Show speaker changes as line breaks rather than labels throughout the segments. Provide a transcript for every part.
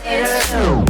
Twitter.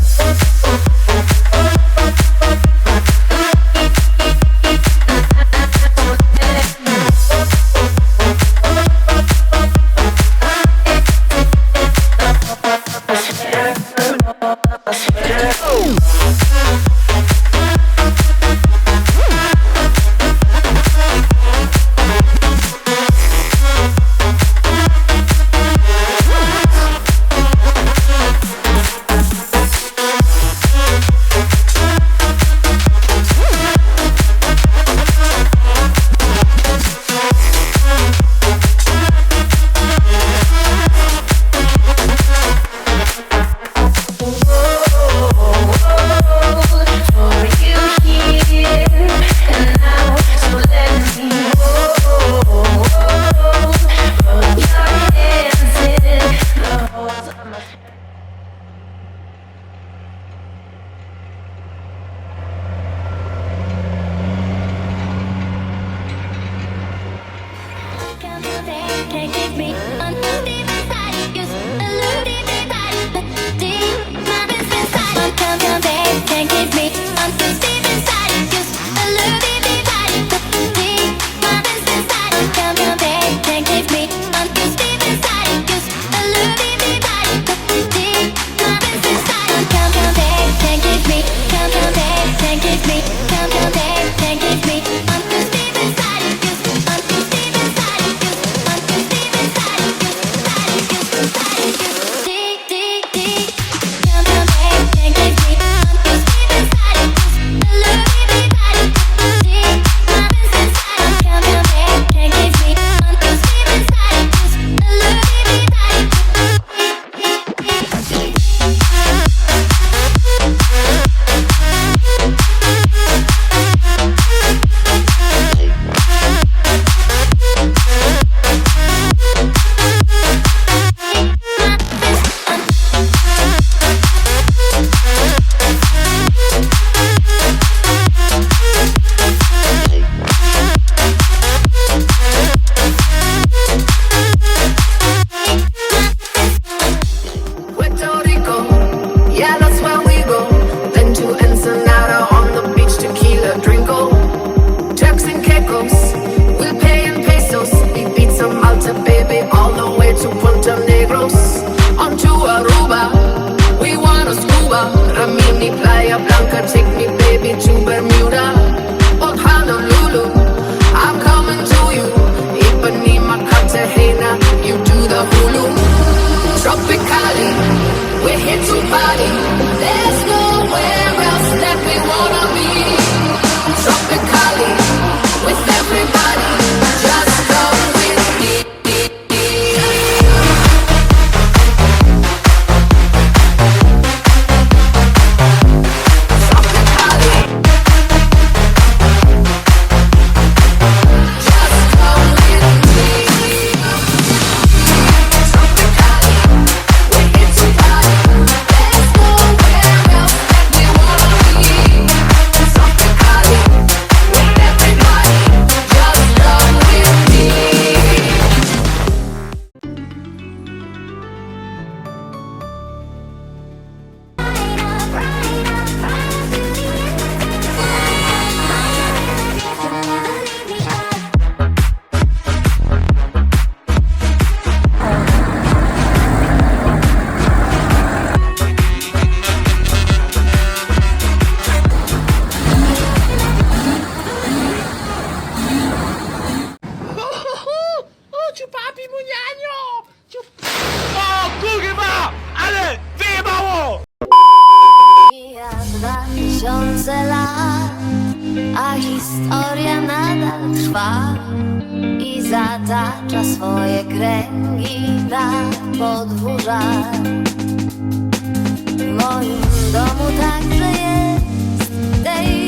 To Punta Negros, onto Aruba. We wanna scuba, Ramini, Playa Blanca, take me baby to Bermuda, or Honolulu. I'm coming to you, Ipanema, Cartagena, you do the Hulu.
Tysiące lat, a historia nadal trwa i zatacza swoje kręgi na podwórzach. W moim domu także jest tej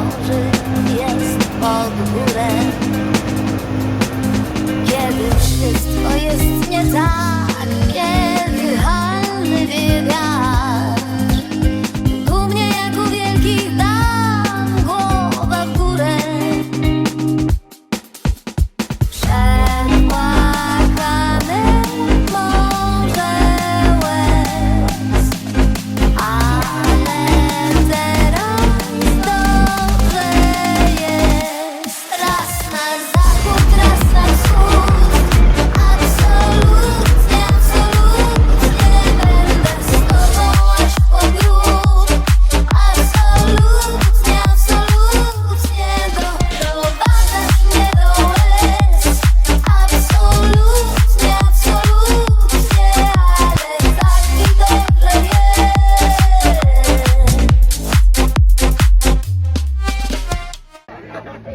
ułoży, jest pod górę. Kiedy wszystko jest nie tak, kiedy halny wie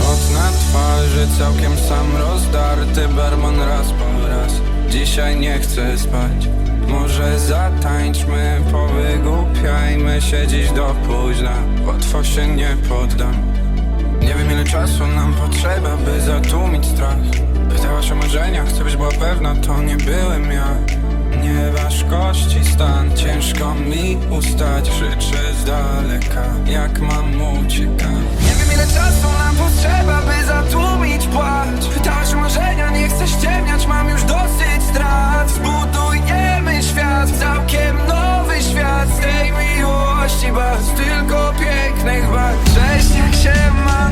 Od na twarzy całkiem sam rozdarty barman raz po raz. Dzisiaj nie chcę spać. Może zatańczmy, powygłupiajmy się dziś do późna. Łatwo się nie poddam. Nie wiem ile czasu nam potrzeba, by zatłumić strach. Pytałaś o marzenia, chcę być była pewna, to nie byłem ja nie waż kości stan Ciężko mi ustać, życzę z daleka Jak mam uciekam Nie wiem ile czasu nam potrzeba, by zatłumić płacz. Tarz marzenia nie chcę ściemniać, mam już dosyć strat. Zbudujemy świat, całkiem nowy świat. Z tej miłości baz, tylko pięknych baz. Cześć jak się ma,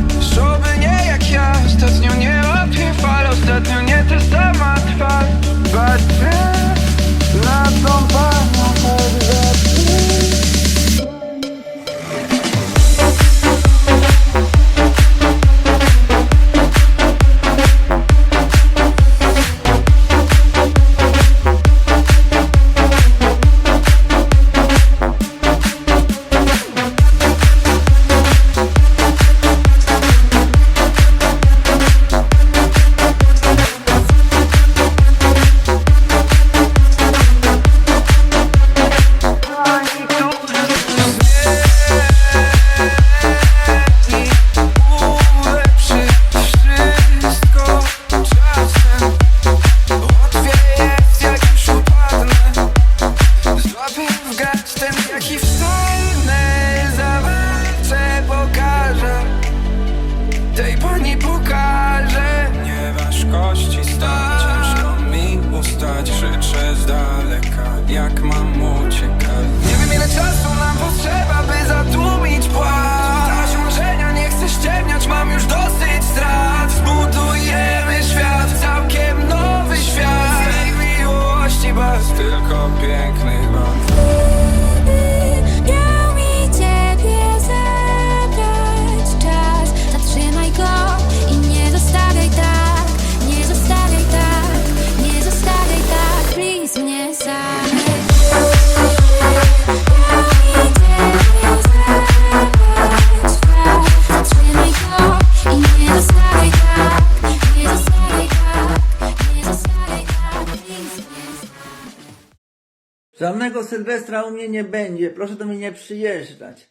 Żadnego Sylwestra u mnie nie będzie. Proszę do mnie nie przyjeżdżać.